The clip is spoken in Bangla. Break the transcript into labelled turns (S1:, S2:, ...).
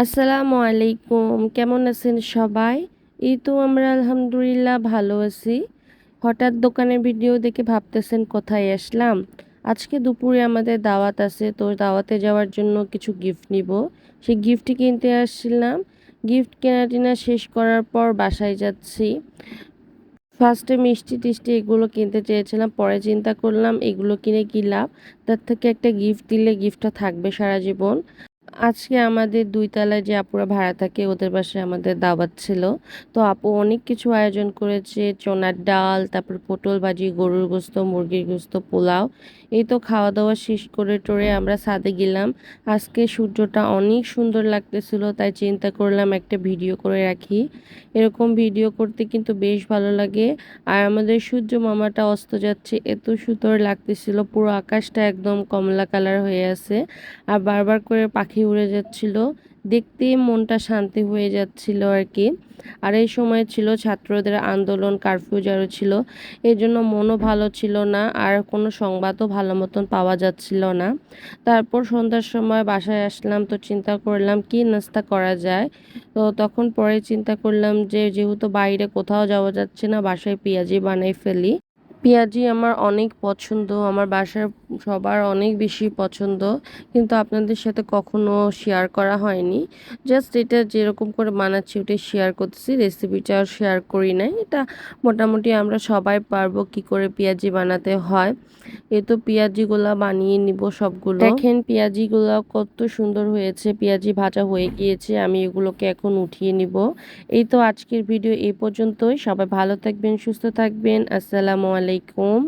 S1: আসসালামু আলাইকুম। কেমন আছেন সবাই? এই তো আমরা আলহামদুলিল্লাহ ভালো আছি। হঠাৎ দোকানের ভিডিও দেখে ভাবতেছেন কোথায় আসলাম। আজকে দুপুরে আমাদের দাওয়াত আছে, তো দাওয়াতে যাওয়ার জন্য কিছু গিফট নিব। সেই গিফটটি কিনতে আসছিলাম। গিফট কেনা টেনা শেষ করার পর বাসায় যাচ্ছি। ফার্স্টে মিষ্টি টিষ্টি এগুলো কিনতে চেয়েছিলাম, পরে চিন্তা করলাম এগুলো কিনে কি লাভ? তার থেকে একটা গিফট দিলে গিফটটা থাকবে সারা জীবন। আজকে আমাদের দুই তলায় যে আপুরা ভাড়া থাকে, ওদের বাসায় আমাদের দাওয়াত ছিল। তো আপু অনেক কিছু আয়োজন করেছে, চনার ডাল, তারপর পটল ভাজি, গরুর গোস্ত, মুরগির গোস্ত, পোলাও। এই তো খাওয়া দাওয়া শেষ করে টোরে আমরা ছাদে গেলাম। আজকে সূর্যটা অনেক সুন্দর লাগতেছিল, তাই চিন্তা করলাম একটা ভিডিও করে রাখি। এরকম ভিডিও করতে কিন্তু বেশ ভালো লাগে। আর আমাদের সূর্য মামাটা অস্ত যাচ্ছে, এত সুন্দর লাগতেছিল, পুরো আকাশটা একদম কমলা কালার হয়ে আছে। আর বারবার করে পাখি উড়ে যাচ্ছিল। দেখতেই মনটা শান্তি হয়ে যাচ্ছিল আর কি। আর এই সময় ছিল ছাত্রদের আন্দোলন কারফিউ যারও ছিল, এই জন্য মনও ভালো ছিল না আর কোনো সংবাদও ভালো মতন পাওয়া যাচ্ছিল না। তারপর সন্ধ্যার সময় বাসায় আসলাম তো চিন্তা করলাম, কি নাস্তা করা যায়? তো তখন পরে চিন্তা করলাম যে, যেহেতু বাইরে কোথাও যাওয়া যাচ্ছে না, বাসায় পেঁয়াজি বানাই ফেলি। পেঁয়াজি আমার অনেক পছন্দ, আমার বাসার সবার অনেক বেশি পছন্দ, কিন্তু আপনাদের সাথে কখনো শেয়ার করা হয়নি। জাস্ট এটা যেরকম করে বানাচ্ছি, ওটাই শেয়ার করতেছি রেসিপিটা শেয়ার করি নাই। এটা মোটামুটি আমরা সবাই পারব কি করে পেঁয়াজি বানাতে হয়। এ তো পেঁয়াজিগুলা বানিয়ে নিব সবগুলো। দেখেন, পেঁয়াজিগুলো কত সুন্দর হয়েছে, পেঁয়াজি ভাজা হয়ে গিয়েছে, আমি এগুলোকে এখন উঠিয়ে নিব। এই তো আজকের ভিডিও এই পর্যন্তই, সবাই ভালো থাকবেন, সুস্থ থাকবেন, আসসালামু আলাইকুম।